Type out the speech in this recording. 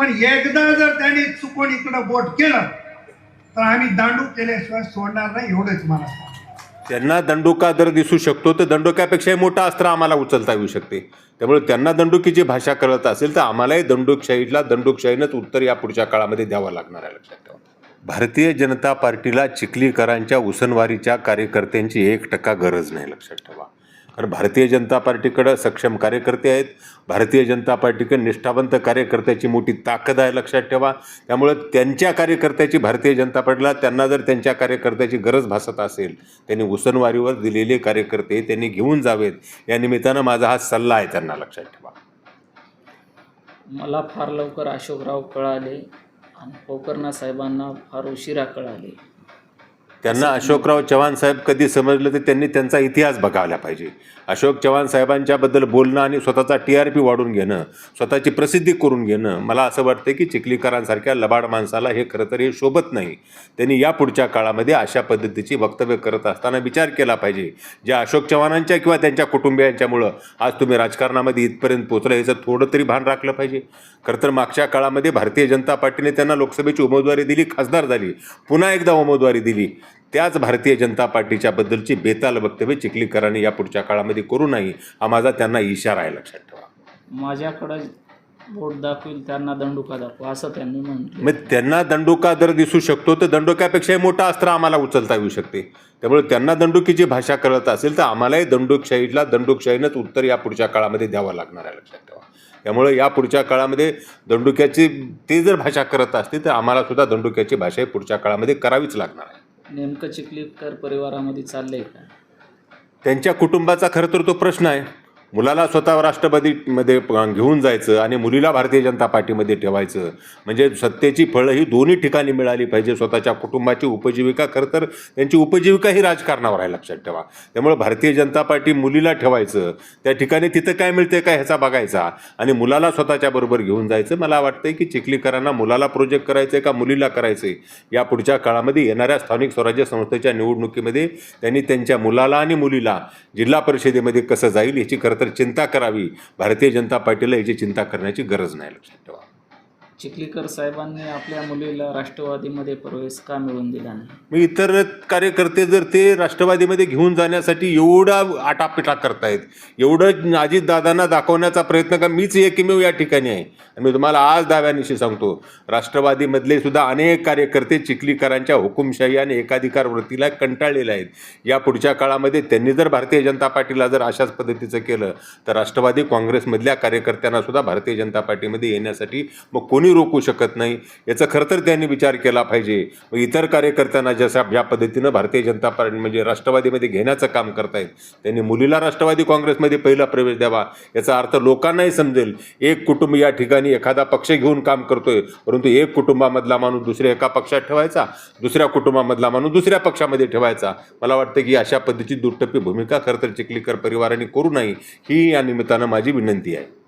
पण एकदा जर त्यांनी चुकून इकडं बोट केलं तर आम्ही दांडू केल्याशिवाय सोडणार नाही एवढंच मला त्यांना दंडुका जर दिसू शकतो तर दंडुक्यापेक्षाही मोठं अस्त्र आम्हाला उचलता येऊ शकते. त्यामुळे त्यांना दंडुकीची भाषा कळत असेल तर आम्हालाही दंडुकशाहीला दंडुकशाहीनंच उत्तर या पुढच्या काळामध्ये द्यावं लागणार आहे लक्षात ठेवा. भारतीय जनता पार्टीला चिखलीकरांच्या उसनवारीच्या कार्यकर्त्यांची एक टक्का गरज नाही लक्षात ठेवा. कारण भारतीय जनता पार्टीकडं सक्षम कार्यकर्ते आहेत. भारतीय जनता पार्टीकडे निष्ठावंत कार्यकर्त्याची मोठी ताकद आहे लक्षात ठेवा. त्यामुळं त्यांच्या कार्यकर्त्याची भारतीय जनता पार्टीला त्यांना जर त्यांच्या कार्यकर्त्याची गरज भासत असेल त्यांनी उसनवारीवर दिलेले कार्यकर्ते त्यांनी घेऊन जावेत. या निमित्तानं माझा हा सल्ला आहे त्यांना लक्षात ठेवा. मला फार लवकर अशोकराव कळाले आणि पोकर्णा साहेबांना फार उशिरा कळाले. त्यांना अशोकराव चव्हाण साहेब कधी समजलं तर त्यांनी त्यांचा इतिहास बघायला पाहिजे. अशोक चव्हाण साहेबांच्याबद्दल बोलणं आणि स्वतःचा टी आर पी वाढून घेणं स्वतःची प्रसिद्धी करून घेणं मला असं वाटतं की चिखलीकरांसारख्या लबाड माणसाला हे खरं तर हे शोभत नाही. त्यांनी या पुढच्या काळामध्ये अशा पद्धतीची वक्तव्य करत असताना विचार केला पाहिजे. ज्या अशोक चव्हाणांच्या किंवा त्यांच्या कुटुंबियांच्यामुळं आज तुम्ही राजकारणामध्ये इथपर्यंत पोहोचला याचं थोडं तरी भान राखलं पाहिजे. खरं तर मागच्या काळामध्ये भारतीय जनता पार्टीने त्यांना लोकसभेची उमेदवारी दिली खासदार झाली. पुन्हा एकदा उमेदवारी दिली. त्याच भारतीय जनता पार्टीच्या बद्दलची बेताल वक्तव्य चिखलीकरांनी या पुढच्या काळामध्ये करू नाही हा माझा त्यांना इशारा आहे. लक्षात ठेवा. माझ्याकडं बोट दाखवेल त्यांना दंडुका दाखवा असं त्यांनी म्हटलं. मग त्यांना दंडुका जर दिसू शकतो तर दंडुक्यापेक्षाही मोठं अस्त्र आम्हाला उचलता येऊ शकते. त्यामुळे त्यांना दंडुकीची भाषा कळत असेल तर आम्हालाही दंडुकशाहीला दंडुकशाहीनंच उत्तर या पुढच्या काळामध्ये द्यावं लागणार आहे लक्षात ठेवा. त्यामुळे या पुढच्या काळामध्ये दंडुक्याची ते जर भाषा करत असतील तर आम्हाला सुद्धा दंडुक्याची भाषा पुढच्या काळामध्ये करावीच लागणार आहे. नेमकं चिखलीकर परिवारामध्ये चाललंय का? त्यांच्या कुटुंबाचा खरं तर तो प्रश्न आहे. मुलाला स्वतः राष्ट्रपतीमध्ये घेऊन जायचं आणि मुलीला भारतीय जनता पार्टीमध्ये ठेवायचं. म्हणजे सत्तेची फळं ही दोन्ही ठिकाणी मिळाली पाहिजे. स्वतःच्या कुटुंबाची उपजीविका खरं तर त्यांची उपजीविका ही राजकारणावर आहे लक्षात ठेवा. त्यामुळे भारतीय जनता पार्टी मुलीला ठेवायचं. त्या ठिकाणी तिथं काय मिळते काय ह्याचा बघायचा. आणि मुलाला स्वतःच्या बरोबर घेऊन जायचं. मला वाटतंय की चिखलीकरांना मुलाला प्रोजेक्ट करायचं आहे का मुलीला करायचं आहे या पुढच्या काळामध्ये येणाऱ्या स्थानिक स्वराज्य संस्थेच्या निवडणुकीमध्ये त्यांनी त्यांच्या मुलाला आणि मुलीला जिल्हा परिषदेमध्ये कसं जाईल याची खरं तर चिंता करावी. भारतीय जनता पार्टीला याची चिंता करण्याची गरज नाही लक्षात ठेवा. चिखलीकर साहेबांनी आपल्या मुलीला राष्ट्रवादीमध्ये प्रवेश का मिळवून दिला नाही? मग इतर कार्यकर्ते जर ते राष्ट्रवादीमध्ये घेऊन जाण्यासाठी एवढा आटापिटा करतायत एवढं अजितदादांना दाखवण्याचा प्रयत्न का मीच एकमेव या ठिकाणी आहे. आणि मी तुम्हाला आज दाव्यानिशी सांगतो राष्ट्रवादीमधले सुद्धा अनेक कार्यकर्ते चिखलीकरांच्या हुकुमशाही आणि एकाधिकार वृत्तीला कंटाळलेले आहेत. या पुढच्या काळामध्ये त्यांनी जर भारतीय जनता पार्टीला जर अशाच पद्धतीचं केलं तर राष्ट्रवादी काँग्रेसमधल्या कार्यकर्त्यांना सुद्धा भारतीय जनता पार्टीमध्ये येण्यासाठी मग कोणी रोखू शकत नाही. याचा खरं तर त्यांनी विचार केला पाहिजे. व इतर कार्यकर्त्यांना जशा ज्या पद्धतीनं भारतीय जनता पार्टी म्हणजे राष्ट्रवादीमध्ये घेण्याचं काम करतायत त्यांनी मुलीला राष्ट्रवादी काँग्रेसमध्ये पहिला प्रवेश द्यावा याचा अर्थ लोकांनाही समजेल एक कुटुंब या ठिकाणी एखादा पक्ष घेऊन काम करतोय परंतु एक कुटुंबामधला माणूस दुसऱ्या एका पक्षात ठेवायचा दुसऱ्या कुटुंबामधला माणूस दुसऱ्या पक्षामध्ये ठेवायचा. मला वाटतं की अशा पद्धतीची दुटप्पी भूमिका खरं तर चिखलीकर परिवाराने करू नये ही या निमित्तानं माझी विनंती आहे.